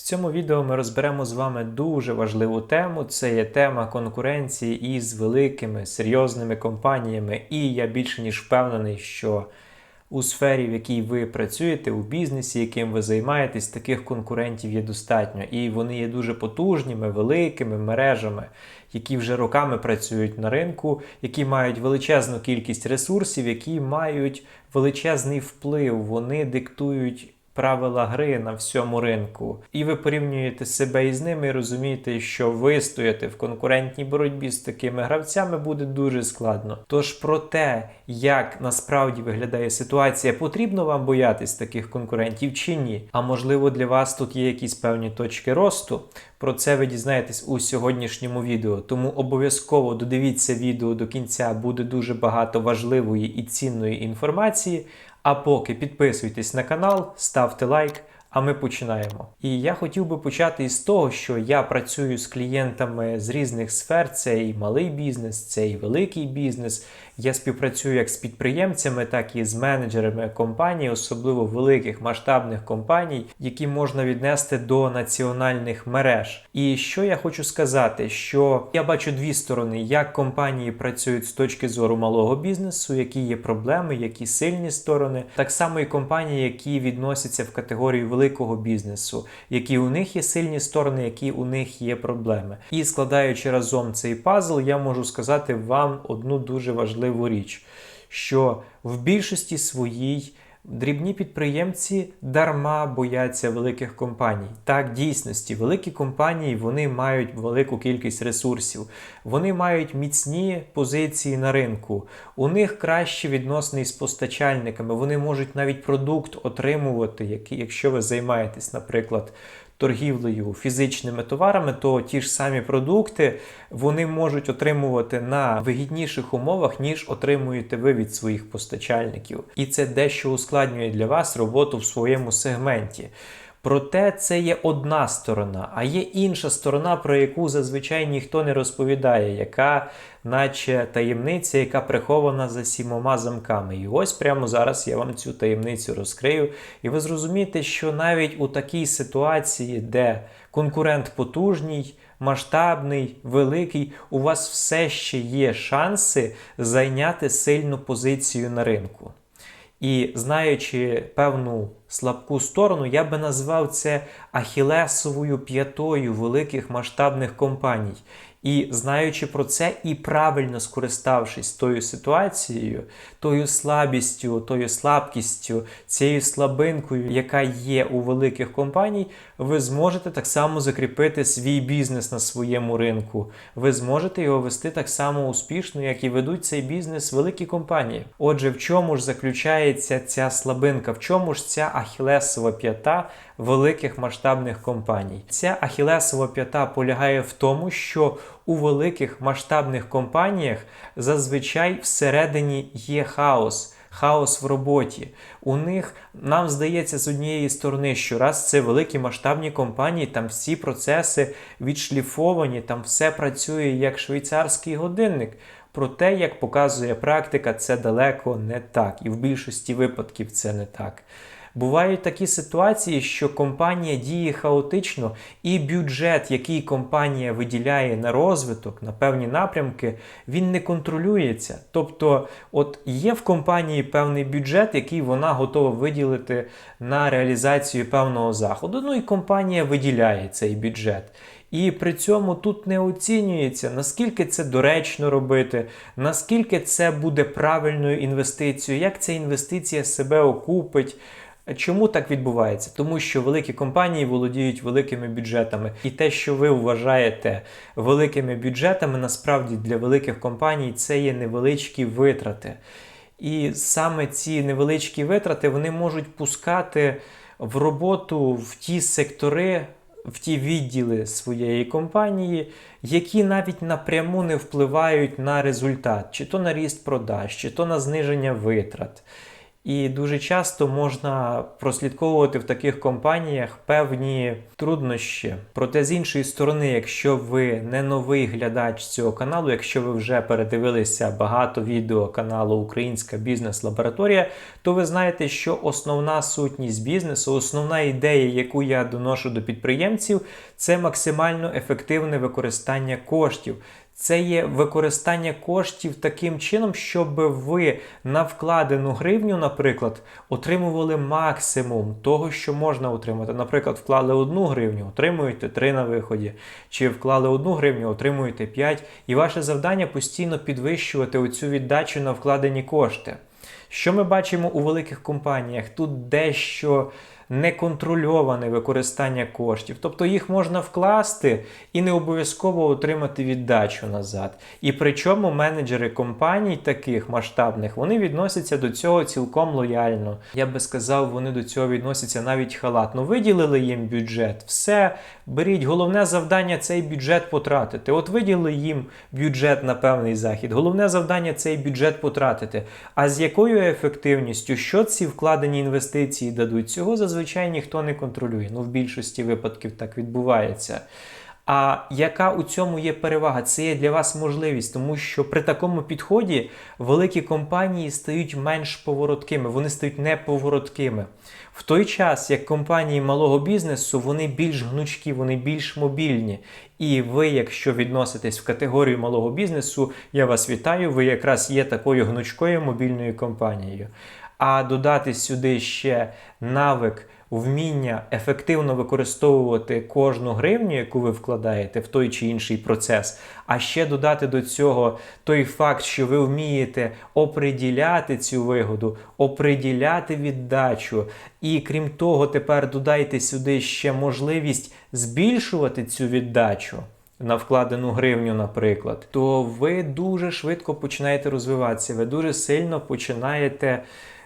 В цьому відео ми розберемо з вами дуже важливу тему. Це є тема конкуренції із великими серйозними компаніями. І я більше ніж впевнений, що у сфері, в якій ви працюєте, у бізнесі, яким ви займаєтесь, таких конкурентів є достатньо. І вони є дуже потужними, великими мережами, які вже роками працюють на ринку, які мають величезну кількість ресурсів, які мають величезний вплив. Вони диктують правила гри на всьому ринку. І ви порівнюєте себе із ними і розумієте, що вистояти в конкурентній боротьбі з такими гравцями буде дуже складно. Тож про те, як насправді виглядає ситуація, потрібно вам боятись таких конкурентів чи ні? А можливо для вас тут є якісь певні точки росту. Про це ви дізнаєтесь у сьогоднішньому відео. Тому обов'язково додивіться відео до кінця, буде дуже багато важливої і цінної інформації. А поки підписуйтесь на канал, ставте лайк, а ми починаємо. І я хотів би почати із того, що я працюю з клієнтами з різних сфер: це і малий бізнес, це і великий бізнес. Я співпрацюю як з підприємцями, так і з менеджерами компаній, особливо великих масштабних компаній, які можна віднести до національних мереж. І що я хочу сказати, що я бачу дві сторони, як компанії працюють з точки зору малого бізнесу, які є проблеми, які сильні сторони, так само і компанії, які відносяться в категорію великого бізнесу, які у них є сильні сторони, які у них є проблеми. І складаючи разом цей пазл, я можу сказати вам одну дуже важливу річ, що в більшості своїй. Дрібні підприємці дарма бояться великих компаній. Так, дійсності, великі компанії вони мають велику кількість ресурсів, вони мають міцні позиції на ринку, у них кращі відносини з постачальниками, вони можуть навіть продукт отримувати, якщо ви займаєтесь, наприклад, торгівлею фізичними товарами, то ті ж самі продукти вони можуть отримувати на вигідніших умовах, ніж отримуєте ви від своїх постачальників. І це дещо ускладнює для вас роботу в своєму сегменті. Проте це є одна сторона, а є інша сторона, про яку зазвичай ніхто не розповідає, яка, наче таємниця, яка прихована за сімома замками. І ось прямо зараз я вам цю таємницю розкрию, і ви зрозумієте, що навіть у такій ситуації, де конкурент потужній, масштабний, великий, у вас все ще є шанси зайняти сильну позицію на ринку. І знаючи певну слабку сторону, я би назвав це ахілесовою п'ятою великих масштабних компаній. І знаючи про це і правильно скориставшись тою ситуацією, тою слабістю, тою слабкістю, цією слабинкою, яка є у великих компаній, ви зможете так само закріпити свій бізнес на своєму ринку. Ви зможете його вести так само успішно, як і ведуть цей бізнес великі компанії. Отже, в чому ж заключається ця слабинка? В чому ж ця ахілесова п'ята великих масштабних компаній? Ця ахілесова п'ята полягає в тому, що у великих масштабних компаніях зазвичай всередині є хаос. Хаос в роботі. У них нам здається з однієї сторони, що раз це великі масштабні компанії, там всі процеси відшліфовані, там все працює як швейцарський годинник. Проте, як показує практика, це далеко не так, і в більшості випадків це не так. Бувають такі ситуації, що компанія діє хаотично, і бюджет, який компанія виділяє на розвиток, на певні напрямки, він не контролюється. Тобто, от є в компанії певний бюджет, який вона готова виділити на реалізацію певного заходу. Ну і компанія виділяє цей бюджет. І при цьому тут не оцінюється, наскільки це доречно робити, наскільки це буде правильною інвестицією, як ця інвестиція себе окупить. Чому так відбувається? Тому що великі компанії володіють великими бюджетами, і те, що ви вважаєте великими бюджетами, насправді для великих компаній це є невеличкі витрати. І саме ці невеличкі витрати вони можуть пускати в роботу в ті сектори, в ті відділи своєї компанії, які навіть напряму не впливають на результат, чи то на ріст продаж, чи то на зниження витрат. І дуже часто можна прослідковувати в таких компаніях певні труднощі. Проте з іншої сторони, якщо ви не новий глядач цього каналу, якщо ви вже передивилися багато відео каналу Українська бізнес-лабораторія, то ви знаєте, що основна сутність бізнесу, основна ідея, яку я доношу до підприємців, це максимально ефективне використання коштів. Це є використання коштів таким чином, щоб ви на вкладену гривню, наприклад, отримували максимум того, що можна отримати. Наприклад, вклали одну гривню, отримуєте 3 на виході, чи вклали одну гривню, отримуєте 5. І ваше завдання постійно підвищувати оцю віддачу на вкладені кошти. Що ми бачимо у великих компаніях? Тут дещо неконтрольоване використання коштів. Тобто їх можна вкласти і не обов'язково отримати віддачу назад. І причому менеджери компаній таких масштабних вони відносяться до цього цілком лояльно. Я би сказав, вони до цього відносяться навіть халатно. Виділили їм бюджет, все, беріть. Головне завдання цей бюджет потратити. От виділили їм бюджет на певний захід. Головне завдання цей бюджет потратити. А з якою ефективністю, що ці вкладені інвестиції дадуть? Цього зазвичай ніхто не контролює. Ну, в більшості випадків так відбувається. А яка у цьому є перевага? Це є для вас можливість, тому що при такому підході великі компанії стають менш повороткими, вони стають неповороткими. В той час, як компанії малого бізнесу, вони більш гнучкі, вони більш мобільні. І ви, якщо відноситесь в категорію малого бізнесу, я вас вітаю, ви якраз є такою гнучкою мобільною компанією. А додати сюди ще навик вміння ефективно використовувати кожну гривню, яку ви вкладаєте в той чи інший процес, а ще додати до цього той факт, що ви вмієте оприділяти цю вигоду, оприділяти віддачу. І крім того, тепер додайте сюди ще можливість збільшувати цю віддачу. На вкладену гривню, наприклад, то ви дуже швидко починаєте розвиватися, ви дуже сильно починаєте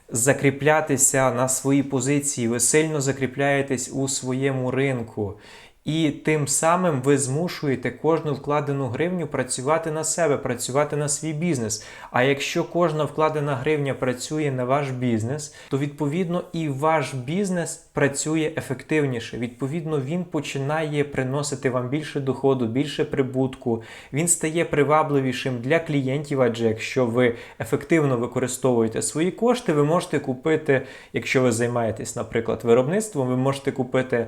закріплятися на свої позиції, ви сильно закріпляєтесь у своєму ринку. І тим самим ви змушуєте кожну вкладену гривню працювати на себе, працювати на свій бізнес. А якщо кожна вкладена гривня працює на ваш бізнес, то відповідно і ваш бізнес працює ефективніше. Відповідно, він починає приносити вам більше доходу, більше прибутку. Він стає привабливішим для клієнтів. Адже якщо ви ефективно використовуєте свої кошти, ви можете купити, якщо ви займаєтесь, наприклад, виробництвом, ви можете купити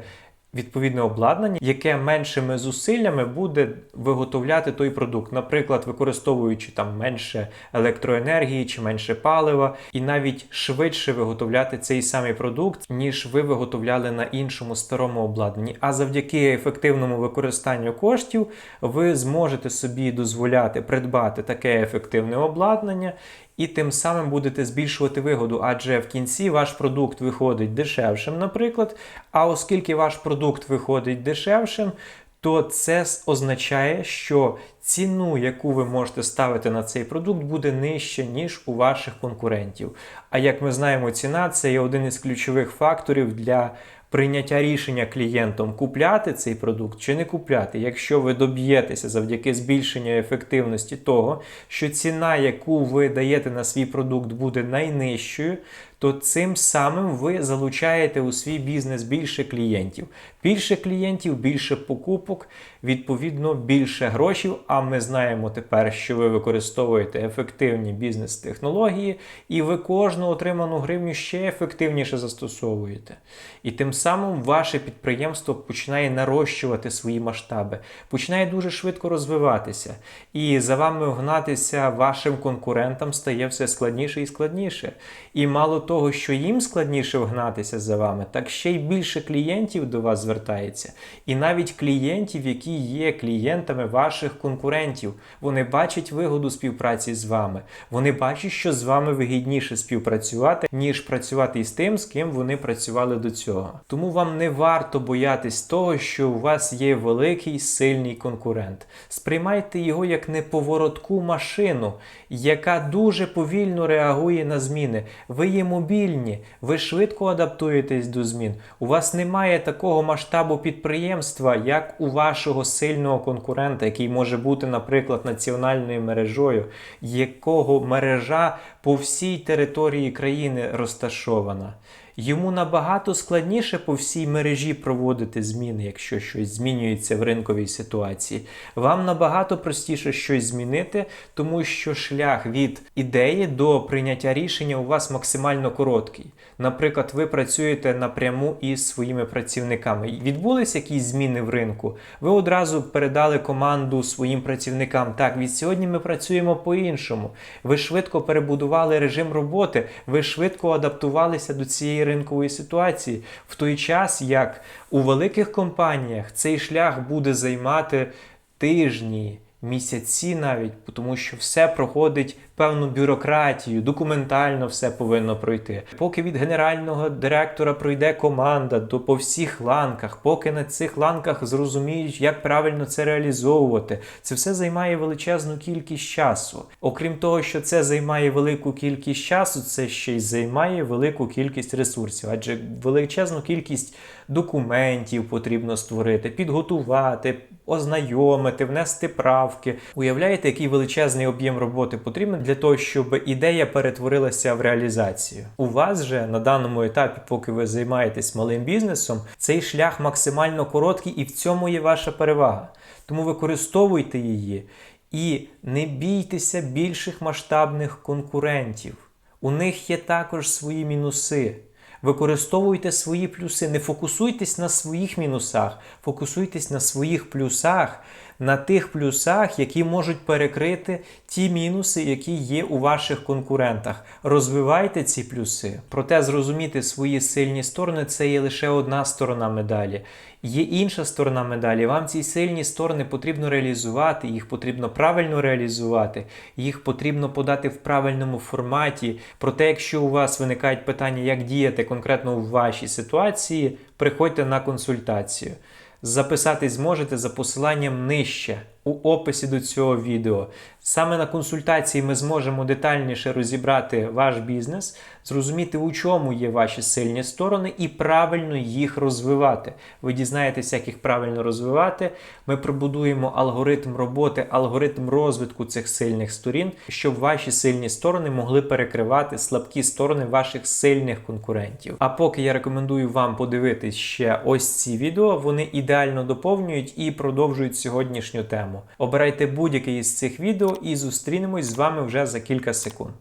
відповідне обладнання, яке меншими зусиллями буде виготовляти той продукт, наприклад, використовуючи там менше електроенергії чи менше палива, і навіть швидше виготовляти цей самий продукт, ніж ви виготовляли на іншому старому обладнанні. А завдяки ефективному використанню коштів ви зможете собі дозволяти придбати таке ефективне обладнання і тим самим будете збільшувати вигоду, адже в кінці ваш продукт виходить дешевшим, наприклад. А оскільки ваш продукт виходить дешевшим, то це означає, що ціну, яку ви можете ставити на цей продукт, буде нижче, ніж у ваших конкурентів. А як ми знаємо, ціна це є один із ключових факторів для прийняття рішення клієнтом купляти цей продукт чи не купляти, якщо ви доб'єтеся завдяки збільшенню ефективності того, що ціна, яку ви даєте на свій продукт, буде найнижчою, то цим самим ви залучаєте у свій бізнес більше клієнтів. Більше клієнтів, більше покупок, відповідно, більше грошей. А ми знаємо тепер, що ви використовуєте ефективні бізнес-технології, і ви кожну отриману гривню ще ефективніше застосовуєте. І тим самим ваше підприємство починає нарощувати свої масштаби, починає дуже швидко розвиватися. І за вами гнатися вашим конкурентам стає все складніше і складніше. І мало того, що їм складніше вгнатися за вами, так ще й більше клієнтів до вас звертається. І навіть клієнтів, які є клієнтами ваших конкурентів, вони бачать вигоду співпраці з вами. Вони бачать, що з вами вигідніше співпрацювати, ніж працювати із тим, з ким вони працювали до цього. Тому вам не варто боятись того, що у вас є великий сильний конкурент. Сприймайте його як неповоротку машину, яка дуже повільно реагує на зміни. Ви йому мобільні, ви швидко адаптуєтесь до змін. У вас немає такого масштабу підприємства, як у вашого сильного конкурента, який може бути, наприклад, національною мережою, якого мережа по всій території країни розташована. Йому набагато складніше по всій мережі проводити зміни, якщо щось змінюється в ринковій ситуації. Вам набагато простіше щось змінити, тому що шлях від ідеї до прийняття рішення у вас максимально короткий. Наприклад, ви працюєте напряму із своїми працівниками. Відбулись якісь зміни в ринку. Ви одразу передали команду своїм працівникам. Так, від сьогодні ми працюємо по-іншому. Ви швидко перебудували режим роботи, ви швидко адаптувалися до цієї ринкової ситуації, в той час як у великих компаніях цей шлях буде займати тижні, місяці навіть, тому що все проходить певну бюрократію, документально все повинно пройти. Поки від генерального директора пройде команда до по всіх ланках, поки на цих ланках зрозуміють, як правильно це реалізовувати, це все займає величезну кількість часу. Окрім того, що це займає велику кількість часу, це ще й займає велику кількість ресурсів, адже величезну кількість документів потрібно створити, підготувати. Ознайомити, внести правки. Уявляєте, який величезний об'єм роботи потрібен для того, щоб ідея перетворилася в реалізацію. У вас же на даному етапі, поки ви займаєтесь малим бізнесом, цей шлях максимально короткий, і в цьому є ваша перевага. Тому використовуйте її і не бійтеся більших масштабних конкурентів. У них є також свої мінуси. Використовуйте свої плюси, не фокусуйтесь на своїх мінусах, фокусуйтесь на своїх плюсах, на тих плюсах, які можуть перекрити ті мінуси, які є у ваших конкурентах. Розвивайте ці плюси. Проте зрозуміти свої сильні сторони це є лише одна сторона медалі. Є інша сторона медалі. Вам ці сильні сторони потрібно реалізувати, їх потрібно правильно реалізувати, їх потрібно подати в правильному форматі. Проте, якщо у вас виникають питання, як діяти конкретно в вашій ситуації, приходьте на консультацію. Записатись зможете за посиланням нижче у описі до цього відео. Саме на консультації ми зможемо детальніше розібрати ваш бізнес, зрозуміти, у чому є ваші сильні сторони, і правильно їх розвивати. Ви дізнаєтесь, як їх правильно розвивати. Ми пробудуємо алгоритм роботи, алгоритм розвитку цих сильних сторін, щоб ваші сильні сторони могли перекривати слабкі сторони ваших сильних конкурентів. А поки я рекомендую вам подивитись ще ось ці відео, вони ідеально доповнюють і продовжують сьогоднішню Обирайте будь-яке із цих відео і зустрінемось з вами вже за кілька секунд.